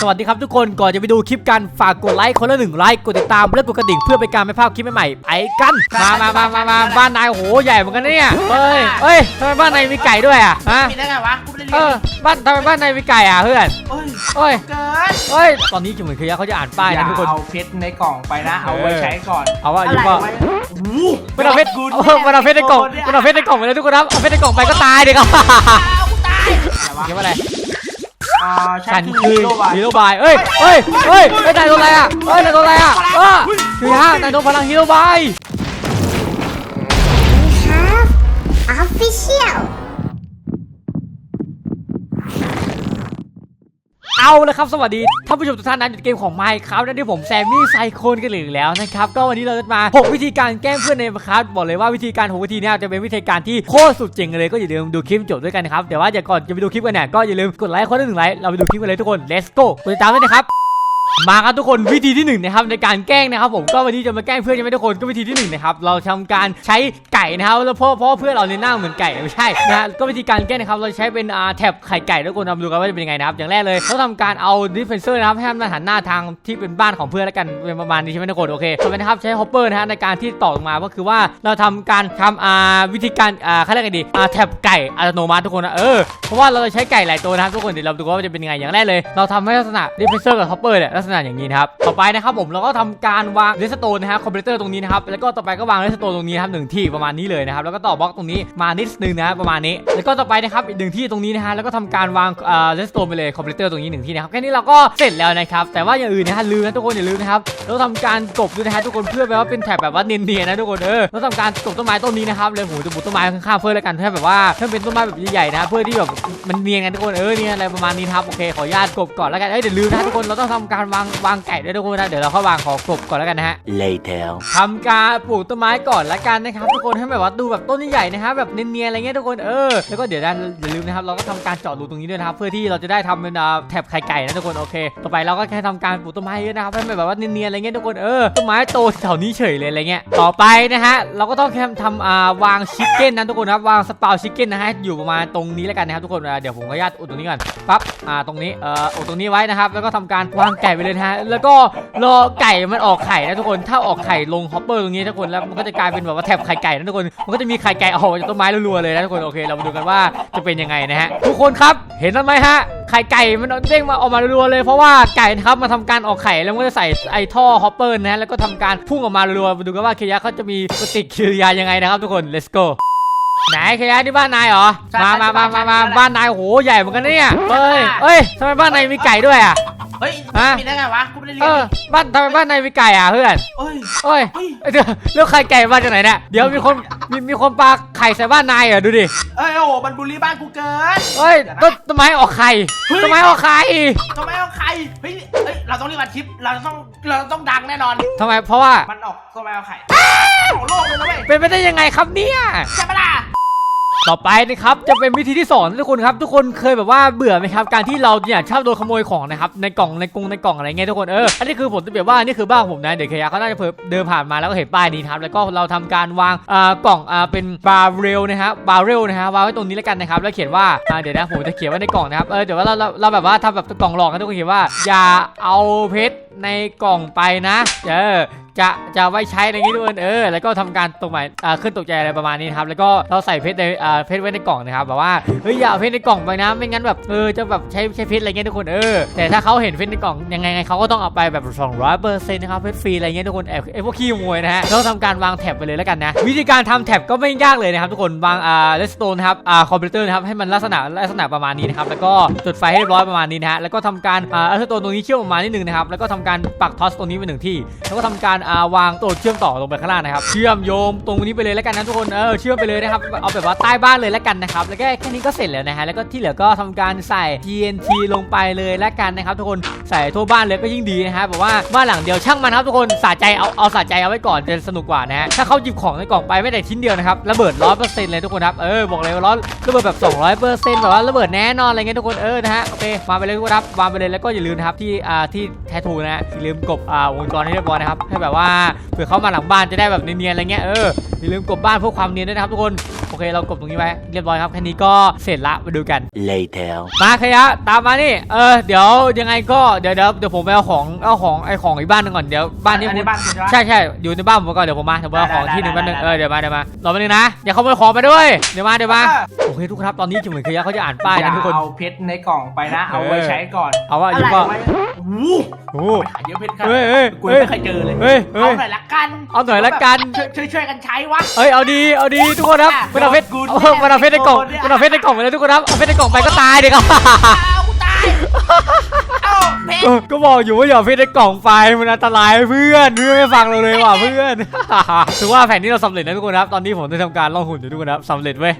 สวัสดีครับทุกคนก่อนจะไปดูคลิปกันฝากกดไลค์คนละหนึ่งไลค์กดติดตามและกดกระดิ่งเพื่อเป็นการไม่พลาดคลิปใหม่ๆไปกันมามามามามาบ้านนายโหใหญ่เหมือนกันนะเนี่ยเฮ้ยเฮ้ยทำไมบ้านนายมีไก่ด้วยอะฮะมีได้ไงวะกูไม่ได้เอเรียอนบ้านทำไมบ้านนายมีไก่อะเพื่อนเอ้ยเฮ้ยเกินเฮ้ยตอนนี้เหมือนคือยะเขาจะอ่านป้ายอย่านะทุกคน เอาเพชรในกล่องไปนะ เอาไว้ใช้ก่อนเอาว่าอะอยู่ไรก็ไว้โอ้โหไม่เอาเพชรกูเออมันเอาเพชรในกล่องมันเอาเพชรในกล่องไปเลยทุกคนครับเอาเพชรในกล่องไปก็ตายเด็กอะอ้าวกูตายอะไรวะเขียนว่าอะไร อ่าฉัฉันนคืคืออฮีฮีโร่โร่บายเอ้ยเอ้ยเอ้ยเอ้ยนายโดนอะไรอะเอ้ยนายโดนอะไรอะเออคือยะนายโดนพลังฮีโร่บาย We have official. เอาละครับสวัสดีท่านผู้ชมทุกท่านนะอยู่เกมของไมค์ครับนั่นที่ผมแซมมี่ไซโคนกันหรือแล้วนะครับก็วันนี้เราจะมา 6 วิธีการแกล้งเพื่อนในครับบอกเลยว่าวิธีการ6วิธีนี้จะเป็นวิธีการที่โคตรสุดเจ๋งเลยก็อย่าลืมดูคลิปจบด้วยกันนะครับแต่ว่าอย่าก่อนจะไปดูคลิปกันเนี่ยก็อย่าลืมกดไลค์คนละหนึ่งไลค์เราไปดูคลิปกันเลยทุกคน let's go กดติดตามด้วยนะครับ มาครับทุกคนวิธีที่หนึ่งนะครับในการแกล้งนะครับผมก็วันนี้จะมาแกล้งเพื่อนใช่ไหมทุกคนก็วิธีที่หนึ่งนะครับเราทำการใช้ไก่นะครับแล้วเพราะเพราะเพื่อนเราเนี่ยหน้าเหมือนไก่ไม่ใช่นะก็วิธีการแกล้งนะครับเราใช้เป็นอ่าแท็บไข่ไก่ทุกคนทำดูกันว่าจะเป็นยังไงนะครับอย่างแรกเลยเราทำการเอาดิฟเฟนเซอร์นะครับให้มันหันหน้าทางที่เป็นบ้านของเพื่อนแล้วกันเป็นประมาณนี้ใช่ไหมทุกคนโอเคต่อไปนะครับใช้ฮอปเปอร์นะฮะในการที่ต่อลงมาก็คือว่าเราทำการทำอ่าวิธีการอ่าเขาเรียกไงดีอ่าแท็บไก่อัตโนมัติทุกคนนะเออเพราะว่าเราจะใช้ไก่หลายตัวนะครับทุกคนเดี๋ยวเราดูว่าจะเป็นยังไงอย่างแรกเลย เราทำให้ลักษณะดิฟเฟนเซอร์กับฮอปเปอร์เนี่ยลักษณะอย่างนี้นะครับต่อไปนะครับผมเราก็ทำการวางเรสโตนนะฮะคอมพิวเตอร์ตรงนี้นะครับแล้วก็ต่อไปก็วางเรสโตนตรงนี้นะครับหนึ่งที่ประมาณนี้เลยนะครับแล้วก็ต่อบล็อกตรงนี้มานิดนึงนะประมาณนี้ แล้วก็ต่อไปนะครับอีกหนึ่งที่ตรงนี้นะฮะแล้วก็ทำการวางเอ่อเรสโตนไปเลยคอมพิวเตอร์ตรงนี้หนึ่งที่นะครับแค่นี้เราก็เสร็จแล้วนะครับแต่ว่าอย่างอื่นนะฮะลืมนะทุกคนอย่าลืมนะครับเราทำการกบด้วยนะฮะทุกคนเพื่อแบบว่าเป็นแถบแบบว่าเนียนๆนะทุกคนเออเราทำการกบต้นไม้ต้นนี้นะครับเลยผมจะปลูกต้นไม้ข้างๆเพื่อแล้วกันเพื่อแบบว่าให้มันเป็นต้นไม้แบบใหญ่ๆนะเพื่อที่แบบมันเนียนกันทุกคนเออเนี่ยอะไรประมาณนี้ครับโอเคขออนุญาตกบก่อนแล้วกันเอ้ยเดี๋ยวลืมนะทุกคนเราต้องทำการวางวางไก่ด้วยทุกคนนะ เดี๋ยวเราเข้าวางขอกบก่อนแล้วกันนะฮะ Later. ทำการปลูกต้นไม้ก่อนละกันนะครับทุกคนให้แบบว่าดูแบบต้นใหญ่ๆนะครับแบบเนียนๆอะไรเงี้ยทุกคนเออแล้วก็เดี๋ยวนะอย่าลืมนะครับเราก็ทำการเจาะรูตรงนี้ด้วยนะครับเพื่อที่เราจะได้ทำเป็นอ่าแถบไข่ไก่นะทุกคนโอเค ต่อไปเราก็แค่ทำการปลูกต้นไม้เยอะนะครับให้มันแบบว่าเนียนๆอะไรเงี้ยทุกคนเออต้นไม้โตแถวนี้เฉยเลยอะไรเงี้ยต่อไปนะฮะเราก็ต้องแค่ทำอ่าวางชิคเก้นนะทุกคนนะครับวางสปาวชิคเก้นนะฮะอยู่ประมาณตรงนี้แล้วกันนะครับทุกคนอ่าเดี๋ยวผมขออนุญาตอุดตรงนี้ก่อนปั๊บอ่าตรงนี้เอ่ออุดตรงนี้ไว้นะครับแล้วก็ทำการวางไก่ไปเลยนะฮะแล้วก็รอไก่มันออกไข่นะทุกคนถ้าออกไข่ลงฮอปเปอร์ตรงนี้ทุกคนแล้วมันก็จะกลายเป็นแบบว่าแถบไข่ไก่นะทุกคนมันก็จะมีไข่ไก่ออกมาจากต้นไม้รัวๆเลยนะทุกคนโอเค เรามาดูกันว่าจะเป็นยังไงนะฮะทุกคนครับเห็นไหมฮะไข่ไก่มันเด้งมาออกมารัวๆเลยเพราะว่าไก่นะครับมาทำการออกไข่แล้วมันก็จะใส่ไอท่อฮอปเปอร์นะฮะแล้วก็ทำการพุ่งออกมารัวๆมาดูกันว่าเคยะเขาจะมีปฏิกิริยายังไงนะครับทุกคน let's go ไหนเคยะที่บ้านนายเหรอมามามามามาบ้านนายโหใหญ่เหมือนกันนะเนี่ยเฮ้ยเฮ้ยทำไมบ้านนายมีไก่ด้วยอะ เฮ้ยฮะ มีได้ไงวะกูไม่ได้เรีเอยนอ บ้านทำไมบ้านนายมีไก่อะเพื่อนเอ้ยเฮ้ยเฮ้ยเอ้ยเดี๋ยวแล้วไข่ไก่มาจากไหนเนี่ย เดี๋ยวมีคนมีมีคนปาไข่ใส่บ้านนายเหรอดูดิ เอ้ยโอ้โหมันบูลลี่บ้านกูเกิน เฮ้ยต้นต้นไม้ออกไข่เฮ้ย ต้นไม้ออกไข่ทำไมเอาใครเฮ้ยเฮ้ยเราต้องรีบอัดคลิปเราต้องเราต้องดังแน่นอน ทำไมเพราะว่ามันออกทำไมเอาไข่อ้าวโลกเลยนะเว้ยเป็นไปได้ยังไงครับเนี่ย ใช่ปะล่ะ ต่อไปนะครับจะเป็นวิธีที่สอนทุกคนครับทุกคนเคยแบบว่าเบื่อไหมครับการที่เราเนี่ยชอบโดนขโมยของนะครับในกล่องในกรงในกล่องอะไรเงี้ยทุกคนเอออันนี้คือผมจะเปรียบว่านี่คือบ้านผมนะเดี๋ยวเคยะเขาน่าจะเพิ่มเดินผ่านมาแล้วก็เห็นป้ายนี้ครับแล้วก็เราทำการวางอ่ากล่องอ่าเป็นบาร์เรลนะฮะบาร์เรลนะฮะวางไว้ตรงนี้แล้วกันนะครับแล้วเขียนว่าอ่าเดี๋ยวนะผมจะเขียนไว้ในกล่องนะครับเออเดี๋ยวว่าเราเราเราแบบว่าทำแบบกล่องหลอกนะทุกคนเขียนว่าอย่าเอาเพชร ในกล่องไปนะ เออ จะจะไว้ใช้อะไรอย่างงี้ด้วยเออ แล้วก็ทำการตกหมายอ่าขึ้นตกใจอะไรประมาณนี้ครับ แล้วก็เราใส่เพชรในอ่าเพชรไว้ในกล่องนะครับ แบบว่า เฮ้ยอย่าเอาเพชรในกล่องไปนะ ไม่งั้นแบบ เออ จะแบบใช้ใช้เพชรอะไรเงี้ยทุกคน เออ แต่ถ้าเขาเห็นเพชรในกล่องยังไงไงเขาก็ต้องเอาไปแบบ200เปอร์เซ็นต์นะครับเพชรฟรีอะไรเงี้ยทุกคนแอบไอพวกขี้ขโมยนะฮะเราทำการวางแท็บไปเลยแล้วกันนะ วิธีการทำแท็บก็ไม่ยากเลยนะครับทุกคน วางอ่าเลสโตนครับ อ่าคอมพิวเตอร์นะครับให้มันลักษณะลักษณะประมาณนี้นะครับ แล้วก็จุดไฟให้เรียบร้อยประมาณนี้นะฮะ แล้วก็ทำการอ่าเลสโตนตรงนี้เชื่อมออกมานิดนึงนะครับ แล้วก็ทำการปักทอสตรงนี้ไปหนึ่งที่ แล้วก็ทำการาวางตัวเชื่อมต่อลงไปข้างล่างนะครับ เชื่อมโยงตรงนี้ไปเลยแล้วกันนะทุกคน เออ เชื่อมไปเลยนะครับ เอาแบบว่าใต้บ้านเลยแล้วกันนะครับ แล้วก็แค่นี้ก็เสร็จแล้วนะฮะ แล้วก็ที่เหลือก็ทำการใส่ TNT ลงไปเลยแล้วกันนะครับ ทุกคน ใส่ทั่วบ้านเลยก็ยิ่งดีนะฮะแบบว่าบ้านหลังเดียวช่างมันครับทุกคน สะใจเอา เอาสะใจเอาไว้ก่อนจะสนุกกว่านะฮะ ถ้าเขาหยิบของในกล่องไปไม่แต่ชิ้นเดียวนะครับ ระเบิดร้อยเปอร์เซ็นต์เลยทุกคนครับ เออ บอกเลยว่าร้อยระเบิดแบบ200เปอร์เซ็นต์แบบว่าระเบิดแน่นอนอะไรเงี้ยทุกคน เออ นะฮะ โอเค มาไปเลยทุกคนครับวางไปเลยแล้วก็อย่าลืมนะครับที่ อ่า ที่แททูนะฮะอย่าลืมกบอ่าวงจรให้เรียบร้อยนะครับให้แบบว่าเผื่อเข้ามาหลังบ้านจะได้แบบเนียนๆอะไรเงี้ยเอออย่าลืมกบบ้านเพื่อความเนียนด้วยนะครับทุกคน โอเคเคเรากดตรงนี้ไว้เรียบร้อยครับแค่นี้ก็เสร็จละมาดูกัน Later. มาขยะตามมานี่เออเดี๋ยวยังไงก็เดี๋ยวเดี๋ยวเดี๋ยวผมไปเอาของเอาของไอของอีกบ้านหนึงก่อนเดี๋ยวบ้านที่อันคุนี้ณบ้านคุณใช่ไหม ใช่ใช่อยู่ในบ้านผมก่อนเดี๋ยวผมมาเดี๋ยวผมเอาของได้ที่หนึ่งได้แป๊บนึงได้เออเดี๋ยวมาเดี๋ยวมารอแป๊บนึงนะอย่าขโมยของไปด้วยเดี๋ยวมาเดี๋ยวมาโอเคทุกคนครับตอนนี้เหมือนขยะเขาจะอ่านป้ายอย่านะทุกคน เอาเพชรในกล่องไปนะ เอาไว้เออ ใช้ก่อนเอาว่าอะอยู่ไรก็ไว้โอ้โหโอ้ไปหาเยอะเพชรขนาดเฮ้ยเฮ้ยกูเฮ้ยไม่เคยเจอเลยเฮ้ยเฮ้เอายหน่อยละกันเอาหน่อยละกัน ช่วยช่วยช่วยกันใช้วะ เอ้ยเอาดีเอาดีทุกคนครับ อะมันเอาเพชรกูเอามันเอาเพชรในกล่องเนี่ยมันเอาเพชรในกล่องไปแล้วทุกคนครับเอาเพชรในกล่องไปก็ตายเด็กครับเอากูตายเอาเพชรเออก็บอกอยู่ว่าอย่าเอาเพชรในกล่องไปมันอันตรายเพื่อนเพื่อนไม่ฟังเราเลยว่ะเพื่อนถือว่าแผนนี้เราสำเร็จนะทุกคนครับตอนนี้ผมได้ทำการล่องหุ่นอยู่ทุกคนครับสำเร็จเว้ย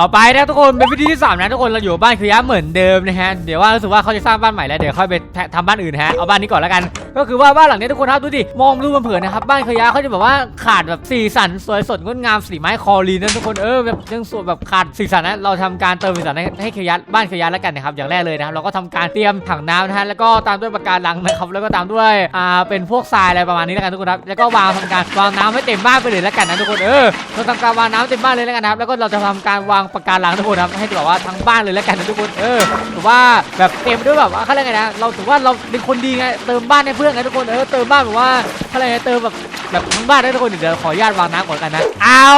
ต่อไปนะทุกคนเป็นวิธีที่สามนะทุกคนเราอยู่บ้านคือยะเหมือนเดิมนะฮะเดี๋ยวว่ารู้สึกว่าเขาจะสร้างบ้านใหม่แล้วเดี๋ยวค่อยไปทำบ้านอื่นฮะเอาบ้านนี้ก่อนแล้วกัน ก็คือว่าบ้านหลังนี้ทุกคนครับดูดิมองดูมันเผินๆนะครับบ้านคือยะเขาจะแบบว่าขาดแบบสีสันสวยสดงดงามสีไม้คอลีนนะทุกคนเออแบบยังสวยแบบขาดสีสันนะเราทำการเติมสีสันให้คือยะบ้านคือยะแล้วกันนะครับอย่างแรกเลยนะครับเราก็ทำการเตรียมถังน้ำนะฮะแล้วก็ตามด้วยปากการังนะครับแล้วก็ตามด้วยอ่าเป็นพวกทรายอะไรประมาณนี้แล้วกันทุกคนครับแล้วก็วางทำการวางน้ำให้เต็มบ้านไปเลยแล้วกันนะทุกคนเออเราทำการวางน้ำเต็มบ้านเลยแล้วกันนะครับแล้วก็เราจะทำการวางปากการังทุกคนครับให้แบบว่าทั้งบ้านเลยแล้วกันนะทุกคนเออถือว่าแบบเต็มด้วยแบบว่าเขาเรียกไงนะเราถือว่าเราเป็นคนดีไงเติมบ้านให้เพื่อนไงทุกคนเออเติมบ้านแบบว่าเขาเรียกไงเติมแบบแบบทั้งบ้านได้ทุกคนเดี๋ยวขออนุญาตวางน้ำก่อนกันนะเอา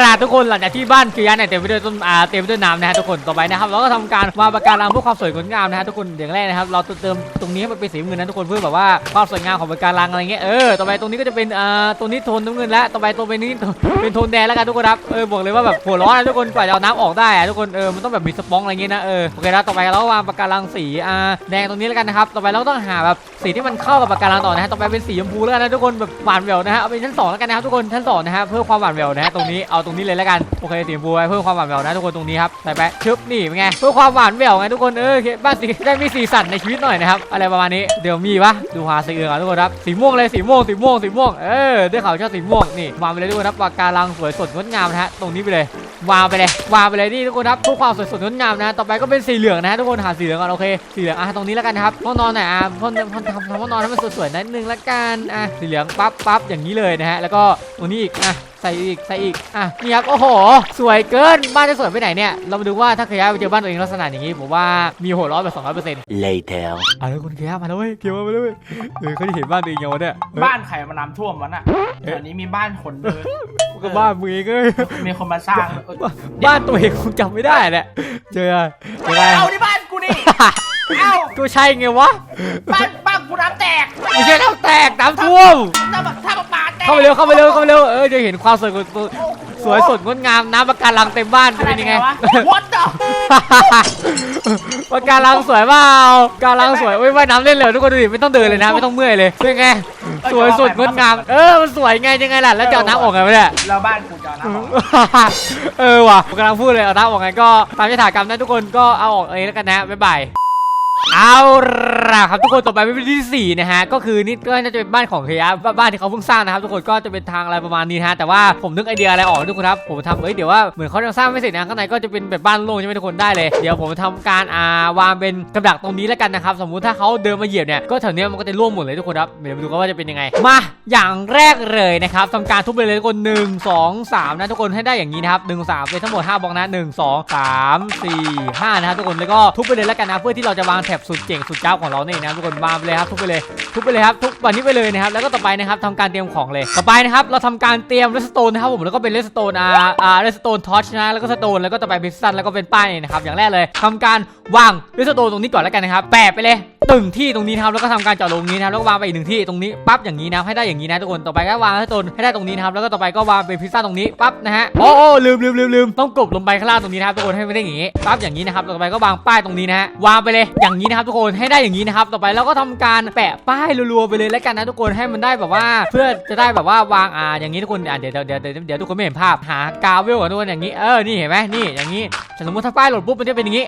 ล่ะทุกคนหลังจากที่บ้านคือยะเนี่ยเต็มไปด้วยต้นอ่าเต็มไปด้วยน้ำนะฮะทุกคนต่อไปนะครับเราก็ทำการวางปากการังเพื่อความสวยงดงามนะฮะทุกคนอย่างแรกนะครับเราเติมตรงนี้ให้มันเป็นสีเงินนะทุกคนเพื่อแบบว่าความสวยงามของปากการังอะไรเงี้ยเออต่อไปตรงนี้ก็จะเป็นอ่าตรงนี้โทนน้ำเงินแล้วต่อไปตรงไปนี้เป็นโทนแดงแล้วกันทุกคนครับเออบอกเลยว่าแบบหัวร้อนนะทุกคนกว่าจะเอาน้ำออกได้อะทุกคนเออมันต้องแบบมีสปองอะไรเงี้ยนะเออโอเคแล้วต่อไปเราก็วางปากการังสีอ่าแดงตรงนี้แล้วกันนะครับต่อไปเราก็ต้องหาแบบสีที่มันเข้ากับปากการังต่อนะฮะต่อไปเป็นสีชมพูแล้วกันนะทุกคนแบบหวานแหววนะฮะเอาเป็นชั้นสองแล้วกันนะครับทุกคนชั้นสองนะฮะเพื่อความหวานแหววนะฮะตรงนี้เอาตรงนี้เลยแล้วกันโอเคสีชมพูไว้เพื่อความหวานแหววนะทุกคนตรงนี้ครับใส่ไปชึบนี่เป็นไงเพื่อความหวานแหววไงทุกคนเออบ้านสีได้มีสีสันในชีวิตหน่อยนะครับอะไรประมาณนี้เดี๋ยวมีปะดูหาสีอื่นก่อนทุกคนครับสีม่วงเลยสีม่วงสีม่วงสีม่วงเออได้ข่าวชอบสีม่วงนี่วาไปเลยทุกคนครับปากการังสวยสดงดงามนะฮะตรงนี้ไปเลย วางไปเลยวางไปเลยนี่ทุกคนครับเพื่อความสวยสดงดงามนะ ต่อไปก็เป็นสีเหลืองนะทุกคนหาสีเหลืองก่อนโอเคสีเหลืองอะตรงนี้แล้วกันนะครับห้องนอนไหนอะห้องห้องทำทำห้องนอนให้มันสวยๆนิดนึงละกันอะสีเหลืองปั๊บปั๊บอย่างนี้เลยนะฮะแล้วก็ตรงนี้อีกอะใส่อีกใส่อีกอะนี่ครับโอ้โห สวยเกินบ้านจะสวยไปไหนเนี่ยเรามาดูว่าถ้าเคยย้ายไปเจอบ้านตัวเองลักษณะอย่างนี้ผมว่ามีหัวเร้อนแบบสองร้อยเปอร์เซ็นต์ Later. อะแล้วคนเคยย้ายมาแล้วเว้ยเคยย้ายมาแล้วเว้ยเออเขาจะเห็นบ้านตัวเองยังวะเนี่ยเออบ้านใครมาน้ำท่วมวะน่ะแถวนี้มีบ้านคนเลย ก็บ้านมึงเองเอ้ยมีคนมาสร้างเออบ้านตัวเองคงจำไม่ได้แหละเจอเจออะไรเอาที่บ้านกูนี่เอ้าก็ใช่ไงวะบ้านบ้านกูน้ำแตกไม่ใช่น้ำแตกน้ำท่วมถ้าแบบถ้าปลาแตกเข้าไปเร็วเข้าไปเร็วเข้าไปเร็วเออจะเห็นความสวยสวย สวยสดงดงามน้ำปะการังเต็มบ้านจะเป็นยังไงวะ What the ปะการังสวยเปล่าการังสวยโอ้ยว่ายน้ำเล่นเลยทุกคนดูดิไม่ต้องเดินเลยนะไม่ต้องเมื่อยเลยเป็นไงสวยสดงดงามเออมันสวยไงยังไงล่ะแล้วจะเอาน้ำออกไงวะเนี่ย แล้วบ้านกูจะเอาน้ำออก เออว่ะผมกำลังพูดเลยเอาน้ำออกไงก็ตามยถากรรมนะทุกคนก็เอาออกเองแล้วกันนะบ๊ายบาย เอาล่ะครับทุกคนต่อไปเป็นที่สี่นะฮะก็คือนี่ก็น่าจะเป็นบ้านของเคยบ้านที่เขาเพิ่งสร้างนะครับทุกคนก็จะเป็นทางอะไรประมาณนี้ฮะแต่ว่าผมนึกไอเดียอะไรออกทุกคนครับผมทำเอ้ยเดี๋ยวว่าเหมือนเขายังสร้างไม่เสร็จนะข้างในก็จะเป็นแบบบ้านโล่งใช่ไหมทุกคนได้เลยเดี๋ยวผมทำการอ่าวางเป็นกับดักตรงนี้แล้วกันนะครับสมมุติถ้าเขาเดินมาเหยียบเนี่ยก็แถวนี้มันก็จะร่วงหมดเลยทุกคนครับเดี๋ยวมาดูกันว่าจะเป็นยังไงมาอย่างแรกเลยนะครับทำการทุบไปเลยทุกคนหนึ่งสองสามนะทุกคนให้ได้อย่างนี้นะครับหนึ่งสามเป็นทั้งหมดห้าบล็อกนะหนึ่งสองสามสี่ห้านะครับทุกคนแล้วก็ทุบไปเลยแล้วกันนะเพื่อที่เราจะวางแถบสุดเจ๋งสุดเจ้าของเราเนี่ยนะทุกคนมาไปเลยครับทุบไปเลยทุบไปเลยครับทุบวันนี้ไปเลยนะครับแล้วก็ต่อไปนะครับทำการเตรียมของเลยต่อไปนะครับเราทำการเตรียมเลสโตนนะครับผมแล้วก็เป็นเลสโตนอ่าอ่าเลสโตนทอชนะแล้วก็สโตนแล้วก็ต่อไปพิซซันแล้วก็เป็นป้ายนะครับอย่างแรกเลยทำการวางเลสโตนตรงนี้ก่อนแล้วกันนะครับแปะไปเลย หนึ่งที่ตรงนี้นะครับแล้วก็ทำการเจาะลงนี้นะครับแล้วก็วางไปอีกหนึ่งที่ตรงนี้ปั๊บอย่างนี้นะให้ได้อย่างนี้นะทุกคนต่อไปก็วางให้ตนให้ได้ตรงนี้นะครับแล้วก็ต่อไปก็วางเป็นพิซซ่าตรงนี้ปั๊บนะฮะโอ้โอ้ลืมลืมลืมลืมต้องกลบลงไปข้างล่างตรงนี้นะครับทุกคนให้ไม่ได้อย่างนี้ปั๊บอย่างนี้นะครับต่อไปก็วางป้ายตรงนี้นะฮะวางไปเลยอย่างนี้นะครับทุกคนให้ได้อย่างนี้นะครับต่อไปเราก็ทำการแปะป้ายรัวๆไปเลยแล้วกันนะทุกคนให้มันได้แบบว่า เพื่อจะได้แบบว่าวางอ่าอย่างนี้ทุกคนอ่าเดี๋ยวเดี๋ยวเดี๋ยวเดี๋ยวทุกคนไม่เห็นภาพหากาวเวลก่อนทุกคนอย่างนี้เออนี่เห็นไหมนี่อย่างนี้สมมติถ้าป้ายหล่นปุ๊บมันจะเป็นอย่างนี้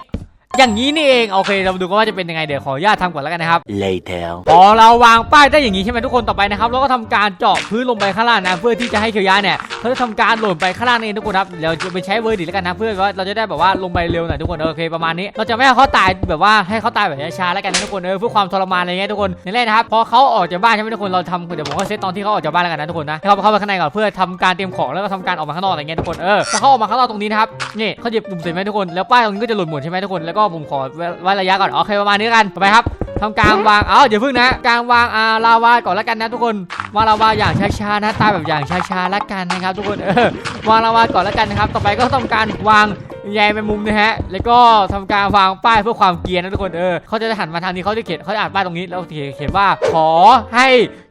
อย่างนี้นี่เองโอเคเรามาดูกันว่าจะเป็นยังไงเดี๋ยวขออนุญาตทำก่อนแล้วกันนะครับ Later. พอเราวางป้ายได้อย่างนี้ใช่ไหมทุกคนต่อไปนะครับเราก็ทำการเจาะพื้นลงไปข้างล่างนะเพื่อที่จะให้เคียวยะเนี่ยเขาจะทำการหล่นไปข้างล่างนั่นเองทุกคนครับเดี๋ยวจะไปใช้เวอร์ดิแล้วกันนะเพื่อว่าเราจะได้แบบว่าลงไปเร็วหน่อยทุกคนเออโอเคประมาณนี้ เราจะไม่ให้เขาตายแบบว่าให้เขาตายแบบช้าๆแล้วกันนะทุกคนเออเพื่อความทรมานอะไรเงี้ยทุกคนในแรกนะครับพอเขาออกจากบ้านใช่ไหมทุกคนเราทำเดี๋ยวผมก็เซตตอนที่เขาออกจากบ้านแล้วกันนะทุกคนนะให้เขาเข้าไปข้างในก่อนเพื่อทำการเตรียมของแล้วก็ทำการออกมาข้างนอกอะไรเงี้ยทุกคนเออพอเขาออกมาข้างนอกตรงนี้นะครับนี่เขาหยิบปุ่มเสร็จไหมทุกคนแล้วป้ายตรงนี้ก็จะหล่นหมดใช่ไหมทุกคนแล้วก็็ผมขอไว้ระยะก่อนโอเคประมาณนี้กันต่อไปครับทำการวางเอ้าอย่าเพิ่งนะการวางอาลาวาก่อนแล้วกันนะทุกคนวางลาวาอย่างช้าๆนะตายแบบอย่างช้าๆแล้วกันนะครับ ทุกคนเออวางลาวาก่อนแล้วกันนะครับ ต่อไปก็ทำการวางใยแมงมุมนะฮะ แล้วก็ทำการวางป้ายเพื่อความเกียร์นะทุกคนเออเขาจะหันมาทางนี้เขาจะเขียนเขาจะอ่านป้ายตรงนี้แล้วเขียนว่าขอให้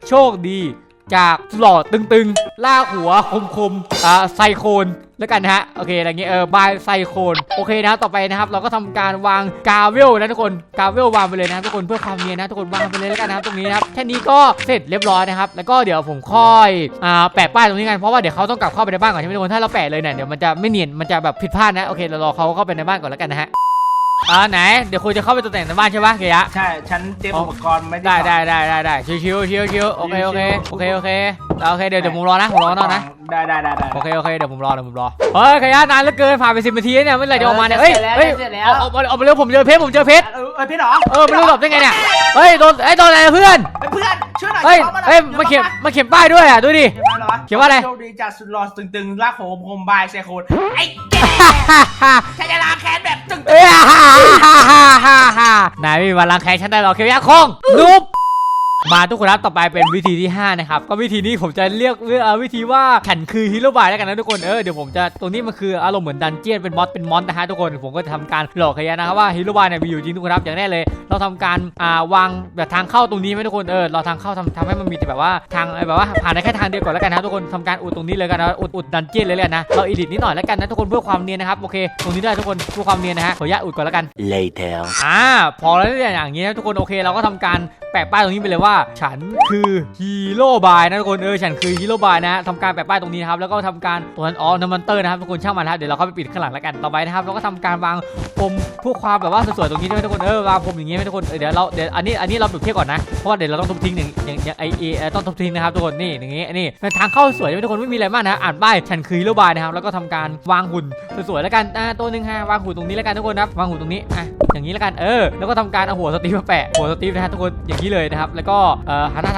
โชคดีจากหลอดตึงๆ ล่าหัวคมๆอ่าไซโคน แล้วกันนะฮะโอเคอะไรเงี้ยเออบายไซโคนโอเคนะต่อไปนะครับ เราก็ทำการวางกาเวลนะทุกคนกาเวลวางไปเลยนะทุกคนเพื่อความเนียนนะทุกคนวางไปเลยแล้วกันนะครับตรงนี้นะครับแค่นี้ก็เสร็จเรียบร้อยนะครับแล้วก็เดี๋ยวผมค่อยอ่าแปะป้ายตรงนี้กันเพราะว่าเดี๋ยวเขาต้องกลับเข้าไปในบ้านก่อนใช่ไหมทุกคนถ้าเราแปะเลยเนี่ยเดี๋ยวมันจะไม่เนียนมันจะแบบผิดพลาดนะโอเคเรารอเขาเข้าไปในบ้านก่อนแล้วกันนะฮะ อ่าไหนเดี๋ยวคุณจะเข้าไปตกแต่งในบ้านใช่ปะเกียะ ใช่ฉันเตรียมอุปกรณ์ไม่ได้ได้ได้ได้ได้ชิวชิวชิวชิวโอเคโอเคโอเคโอเคโอเคเดี๋ยวเดี๋ยวผมรอนะผมรอข้างนอกนะ ได้ได้ได้ได้ โอเคโอเคเดี๋ยวผมรอเดี๋ยวผมรอเฮ้ยขยะนานเหลือเกินผ่านไปสิบนาทีแล้วเนี่ยเมื่อไหร่จะออกมาเนี่ยเฮ้ยเฮ้ยเอาเอาเอาเอาไปเร็วผมเจอเพชรผมเจอเพชรเออเออพี่เหรอเออไม่รู้หลบได้ไงเนี่ยเฮ้ยโดนไอ้ยโดนอะไรนะเพื่อนเฮ้ยเพื่อนช่วยหน่อยเฮ้ยอาาหน่อเฮ้ยมาเขียนมาเขียนป้ายด้วยอะดูดิ เขียนมาเหรอเขียนว่าอะไร โชคดีจากสุดหล่อตึงๆลากโหมโฮมบายไซโคนไอ้แกฉันจะล้างแค้นแบบ ตึงเอ้ยฮ่าฮ่าฮ่าฮ่าฮ่านายไม่มีวันล้างแค้นฉันได้หรอกเขียนคงนุบ มาทุกคนครับต่อไปเป็นวิธีที่ห้านะครับ ก็วิธีนี้ผมจะเรียกเรียกเอาวิธีว่าฉันคือฮีโร่บายแล้วกันนะทุกคนเออเดี๋ยวผมจะตรงนี้มันคืออารมณ์เหมือนดันเจียนเป็นมอสเป็นมอนนะฮะทุกคนผมก็จะทำการหลอกขยะนะครับว่าฮีโร่บายเนี่ยมีอยู่จริงทุกคนครับอย่างแรกเลย เราทำการอ่าวางแบบทางเข้าตรงนี้ไหมทุกคนเออเราทางเข้าทำทำให้มันมีแต่แบบว่าทางเออแบบว่าผ่านได้แค่ทางเดียวก่อนแล้วกันนะทุกคนทำการอุดตรงนี้เลยกันนะอุดอุดดันเจียนเลยแล้วกันนะเราอีดิทนิดหน่อยแล้วกันนะทุกคนเพื่อความเนียนนะครับโอเคตรงนี้ได้ทุกคนเพื่อความเนียนนะฮะขออนุญาตอุดก่อนแล้วกัน Later. อ่าพอแล้วเนี่ยอย่างนี้นะทุกคนโอเค เราก็ทำการแปะป้ายตรงนี้ไปเลยว่าาฉันคือฮีโร่บายนะทุกคนเออฉันคือฮีโร่บายนะทำการแปะป้ายตรงนี้นะครับแล้วก็ทำการตัวนั้นอ๋อน้ำมันเตอร์นะครับทุกคนช่างมันนะครับเดี๋ยวเราเข้าไปปิดข้างหลังแล้วกันต่อไปนะครับเราก็ทำการวางพรมพื่อความแบบว่าสวยๆตรงนี้ด้วยทุกคนเออวางพรมอย่างนี้ไหมทุกคนเดี๋ยวเราเดี๋ยวอันนี้อันนี้เราเปรียบเทียก่อนนะเพราะว่าเดี๋ยวเราต้องทุบทิ้งอย่งอย่างอย่างไอเอต้องทุบทิ้งนะครับทุกคนนี่อย่างงี้อันนี้เป็นทางเข้าสวยทุกคนไม่มีอะไรมากนะอ่านป้ายฉันคือฮีโร่บายนะครับแล้วก็ทำการวางหุ่นสวยๆแล้วกันอ่าตัวหนึ่งฮะวางหุ่นตรงนี้แล้วกันทุกคนนะวางหุ่นตรงนี้อะอย่างนี้แล้วกันเออแล้วก็ทำการเอาหัวสตีฟมาแปะหัวสตีฟนะฮะทุกคนอย่างนี้เลยนะครับแล้วก็หันหน้า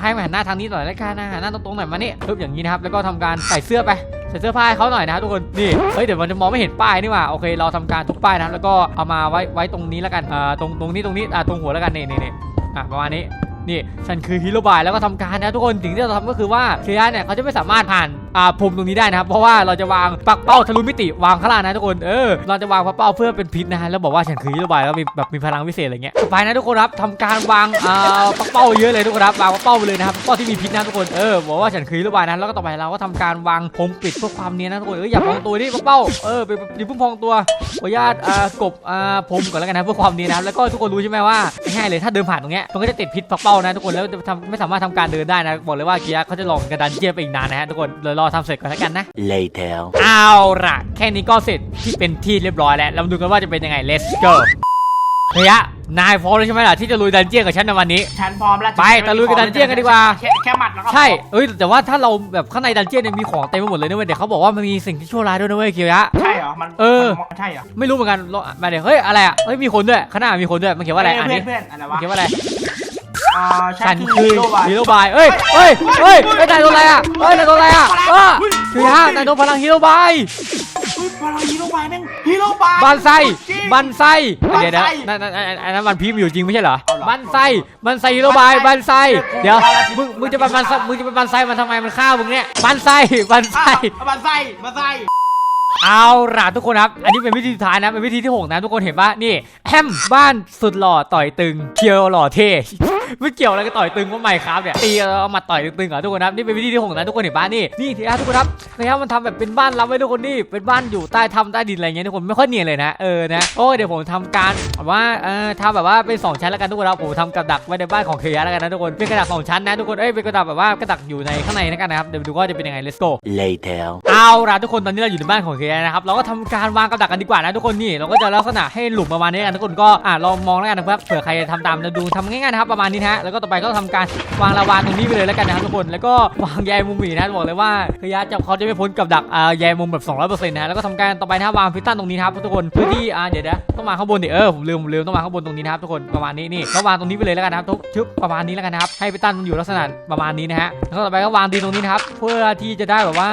ให้มาหันหน้าทางนี้หน่อยแล้วกันนะหันหน้าตรงๆหน่อยมานี่ปึ๊บอย่างนี้นะครับแล้วก็ทำการใส่เสื้อไปใส่เสื้อผ้าให้เขาหน่อยนะครับทุกคนนี่เฮ้ยเดี๋ยวมันจะมองไม่เห็นป้ายนี่ว่าโอเคเราทำการทุกป้ายนะครับแล้วก็เอามาไว้ไว้ตรงนี้แล้วกันอ่าตรงตรงนี้ตรงนี้อ่าตรงหัวแล้วกันนี่นี่นี่อะประมาณนี้ นี่ฉันคือฮีโร่บายแล้วก็ทำการนะทุกคนสิ่งที่เราทำก็คือว่าเคียร์เนี่ยเขาจะไม่สามารถผ่านอ่าพรมตรงนี้ได้นะครับ เพราะว่าเราจะวางปักเป้าทะลุมิติวางข้างล่างนะทุกคนเออเราจะวางปักเป้าเพื่อเป็นพิษนะฮะแล้วบอกว่าฉันคือฮีโร่บายแล้วมีแบบมีพลังวิเศษอะไรเงี้ยต่อไปนะทุกคนครับทำการวางอ่าปักเป้าเยอะเลยทุกคนครับวางปักเป้าไปเลยนะครับปักเป้าที่มีพิษนะทุกคนเออบอกว่าฉันคือฮีโร่บายนะแล้วก็ต่อไปเราก็ทำการวางพรมปิดเพื่อความเนียนนะทุกคนเอออย่าพองตัวดิปักเป้าเออไปอย่าเพิ่งพองตัวขออนุญาตอ่ากบอ่าพรมก่อนแล้วกันนะเพื่อความเนียนนะแล้วก็ทุกคนรู้ใช่ไหมว่าง่ายๆเลยถ้าเดินผ่านตรงเนี้ยมันก็จะติดพิษปักเป้านะทุกคนแล้วจะทำไม่สามารถทำการเดินได้นะบอกเลยว่าเกียร์เขาจะลองกระดันเจียนไปอีกนานนะฮะทุกคนเดี๋ยวรอทำเสร็จก่อนแล้วกันนะ Later. เอาล่ะแค่นี้ก็เสร็จที่เป็นที่เรียบร้อยแล้วเรามาดูกันว่าจะเป็นยังไง let's go เฮียนายพร้อมแล้วใช่ไหมล่ะที่จะลุยดันเจียนกับฉันในวันนี้ ฉันพร้อมแล้วไปตะลุยกับดันเจี้ยนกันดีกว่า แค่แค่หมัดแล้วก็ใช่เอ้ยแต่ว่าถ้าเราแบบข้างในดันเจียนเนี่ยมีของเต็มไปหมดเลยนะเว้ยเดี๋ยวเขาบอกว่ามันมีสิ่งที่ชั่วร้ายด้วยนะเว้ยเคียวยะ ใช่เหรอ มันเออ มันใช่เหรอไม่รู้เหมือนกันลองมาเดี๋ยวเฮ้ยอะไรอะเฮ้ยมีคนด้วยข้างหน้ามีคนด้วยมันเขียนว่าอะไรอ่านเพื่ดิอนเพื่อนอะไรมันวะเขียนว่าอะไรอ่าฉันคือฮีฮีโร่โร่บาบายยเอ้ยเฮ้ยเฮ้ยเฮ้ยนายโดนอะไรอะเฮ้ยนายโดนอะไรอะเออเคียวยะนายโดนพลังฮีโร่บายเฮ้ยพลังฮีโร่บายแม่งฮีโร่บายบันไซจริง บันไซบันไส้เดี๋ยวนะนั่นนั่นนั่นอันนั้นบันพีมอยู่จริงไม่ใช่เหรอเอาเหรอบันไซบันไซฮีโร่บายบันไซเดี๋เดี๋ยยววมึงมึงจะไปบันไซมึงจะไปบันไซมันทำไมมันฆ่ามึงเนี่ยบันไซบันไซ อะบันไส้บันไส้เอาล่ะทุกคนครับ อันนี้เป็นวิธีสุดท้ายนะ เป็นวิธีที่หกนะ ทุกคนเห็นปะนี่แฮมบ้านสุดหล่อต่อยตึงเคียวหล่อเท่ ไม่เกี่ยวอะไรกับต่อยตึงว่าไม่ครับเนี่ยตีเอามาต่อยตึงๆเหรอทุกคนครับนี่เป็นวิธีที่หกนะทุกคนเห็นบ้านนี่นี่ทีนะทุกคนครับนะครับมันทำแบบเป็นบ้านรับไว้ทุกคนนี่เป็นบ้านอยู่ใต้ทำใต้ดินอะไรเงี้ยทุกคนไม่ค่อยเนียนเลยนะเออนะโอ้เดี๋ยวผมทำการแบบว่าเออทำแบบว่าเป็นสองชั้นแล้วกันทุกคนครับผมทำกับดักไว้ในบ้านของเคยะแล้วกันนะทุกคนเป็นกระดักสองชั้นนะทุกคนเอ้ยเป็นกระดักแบบว่ากระดักอยู่ในข้างในแล้วกันนะครับเดี๋ยวดูว่าจะเป็นยังไง let's go Later. เอาล่ะทุกคนตอนนี้เราอยู่ในบ้านของเคนะครับเราก็ทำการวางกับดักกันดีกว่านะทุกคนนี่เราก็จะลักษณะให้หลุมประมาณนี้กันทุกคนก็อ่าลองมองแล้วกันนะครับเผื่อใครจะทำตามเราดูทำง่ายๆนะครับประมาณนี้นะฮะแล้วก็ต่อไปก็ทำการวางลาวาตรงนี้ไปเลยแล้วกันนะครับทุกคนแล้วก็วางใยมุมหมีนะบอกเลยว่าเคยะจะเขาจะไม่พ้นกับดักอ่าใยมุมแบบ200%นะแล้วก็ทำการต่อไปนะวางพิสตันตรงนี้นะครับทุกคนเพื่อที่อ่าเดี๋ยวนะต้องวาข้างบนดิเออผมลืมผมลืมต้องวาข้างบนตรงนี้นะครับทุกคนประมาณนี้นี่ก็วางตรงนี้ไปเลยแล้วกันนะครับทุกชึบประมาณนี้แล้วกันนะครับให้พิสตันมันอยู่ลักษณะประมาณนี้นะฮะแล้วก็ต่อไปก็วางดีตรงนี้นะครับเพื่อที่จะได้แบบว่า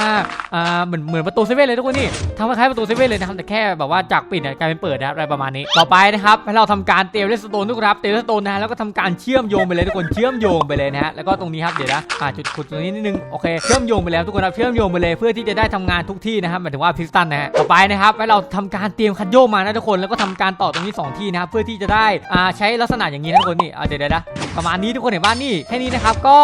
อ่าเหมือนเหมือนประตูเซเว่นเลยทุกคนนี่ทำคล้ายประตูเซเว่นเลยนะครับแต่แค่แบบว่าจากปิดกลายเป็นเปิดนะครับอะไรประมาณนี้ ต่อไปนะครับให้เราทำการเตรียมเลสโตนทุกครับเตรียมเลสโตนนะแล้วก็ทำการเชื่อมโยงไปเลยทุกคนเชื่อมโยงไปเลยนะฮะแล้วก็ตรงนี้ครับเดี๋ยวนะอ่าจุดขุดตรงนี้นิดนึงโอเคเชื่อมโยงไปแล้วทุกคนครับเชื่อมโยงไปเลยเพื่อที่จะได้ทำงานทุกที่นะครับหมายถึงว่าพิสตันนะฮะต่อไปนะครับให้เราทำการเตรียมคันโยกมานะทุกคนแล้วก็ทำการต่อตรงนี้สองที่นะครับเพื่อที่จะได้อ่าใช้ลักษณะอย่างนี้นะทุกคนนี่อ่าเดี๋ยวเดี๋ยวนะประมาณนี้ทุกคนเห็นบ้านนี่แค่นี้นะครับก็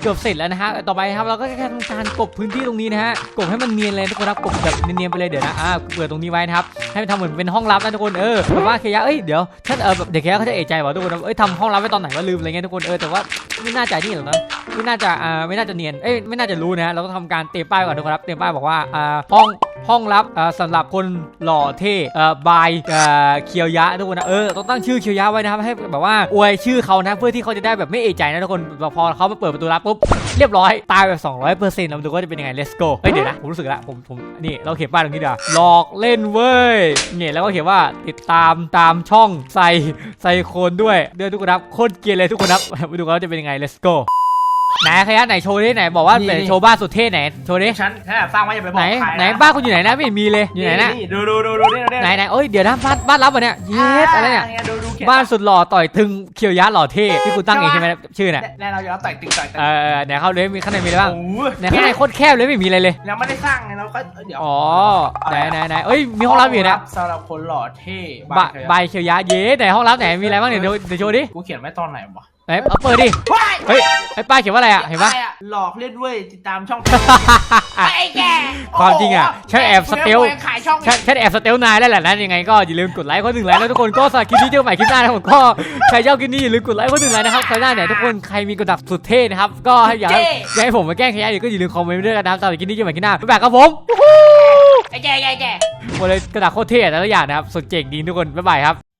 เกือบเสร็จแล้วนะฮะต่อไปครับเราก็แค่ทำการกบพื้นที่ตรงนี้นะฮะกบให้มันเนียนเลยทุกคนครับกบแบบเนียนๆไปเลยเดี๋ยวนะอ่าเปิดตรงนี้ไว้นะครับให้มันทำเหมือนเป็นห้องลับนะทุกคนเออแบบว่าเคยะเอ้ยเดี๋ยวถ้าเออแบบเด็กเคยะเขาจะเอะใจว่าทุกคนเอ้ยทำห้องลับไว้ตอนไหนว่าลืมอะไรเงี้ยทุกคนเออแต่ว่าไม่น่าจะนี่หรอกนะไม่น่าจะอ่าไม่น่าจะเนียนเอ้ยไม่น่าจะรู้นะฮะเราต้องทำการเตรียมป้ายก่อนทุกคนครับเตรียมป้ายบอกว่าอ่าห้อง ห้องลับอ่าสำหรับคนหล่อเท่บายเคียวยะทุกคนนะเออต้องตั้งชื่อเคียวยะไว้นะครับให้แบบว่าอวยชื่อเขานะเพื่อที่เขาจะได้แบบไม่เอะใจนะทุกคนพอเขามาเปิดประตูลับปุ๊บเรียบร้อยตายแบบ200เปอร์เซ็นต์เรามาดูว่าจะเป็นยังไง let's go เฮ้ยเดี๋ยวนะผมรู้สึกละผมผมนี่เราเขียนป้ายตรงนี้เดี๋ยวาหลอกเล่นเว้ยเนี่ยแล้วก็เขียนว่าติดตามตามช่องใส่ใส่โคนด้วยเดือนทุกคนครับโคตรเกลียดเลยทุกคนครับมาดูกันว่าจะเป็นยังไง let's go ไหนใครอะไหนโชว์ดิไหนบอกว่านี่ไหนโชว์บ้านสุดเท่ไหนโชว์ดิฉันแค่สร้างไว้อย่าไปบไหนอกใคระไหนบ้านคุณอยู่ไหนนะไม่เห็นมีเลยอยู่ไหนนะดูดูดูดูนี่ดูไหนไหนเอ้ยเดี๋ยวนะบ้านบ้านรับวะเนี่ยเยสอะไรเนี่ยดูดูเขียบ้านสุดหล่อต่อยตึงเขียวยะหล่อเท่ที่คุณตั้งเองใช่ไหมชื่อเนี่ยแน่เราจะเอาต่อยตึงต่อยตึงเออไหนเข้าเลยมีข้างในมีอะไรบ้างโอ้ไหนข้างในโคตรแคบเลยไม่มีอะไรเลยยังไม่ได้สร้างไงเราก็เดี๋ยวอ๋อไหนไหนไหนเอ้ยมีห้องรับอยู่นะสำหรับคนหล่อเท่บะใบเขียวยะเย้ไหนห้องรับไหนมีอะไรบ้างเนี่ยเดี๋ยวเดี๋ยวโชว์ดิกูเขียนไว้ตอนไหนวะไหนเอาเปิดดิว้ายเฮ้ยไอ้ป้ายเขียนว่าอะไรอะ เห็นปะอะไรอหลอกเล่นเว้ยติดตามช่องไอ้แกความจริงอะฉันแอบสเตลกูยังขายช่องฉันฉันแอบสเตลนายแล้วแหละนะยังไงก็อย่าลืมกดไลค์คนหนึ่งไลค์แล้วทุกคนก็สำหรับคลิปนี้เจอกันใหม่คลิปหน้านะครับผมก็ใครชอบคลิปนี้อย่าลืมกดไลค์คนหนึ่งไลค์นะครับใครหน้าเนี่ยทุกคนใครมีกระดับสุดเท่นะครับก็อยากให้อยากให้ผมมาแกล้งใครอย่าก็อย่าลืมคอมเมนต์ด้วยกันนะครับสำหรับคลิปนี้เจอกันใหม่คลิปหน้าบ๊ายบายครับผมไอ้แกไอ้แกหมดเลยกระดาษโคตรเท่แต่ละอย่างนะครับสุดเจ๋งดีทุกคนบ๊ายบายครับ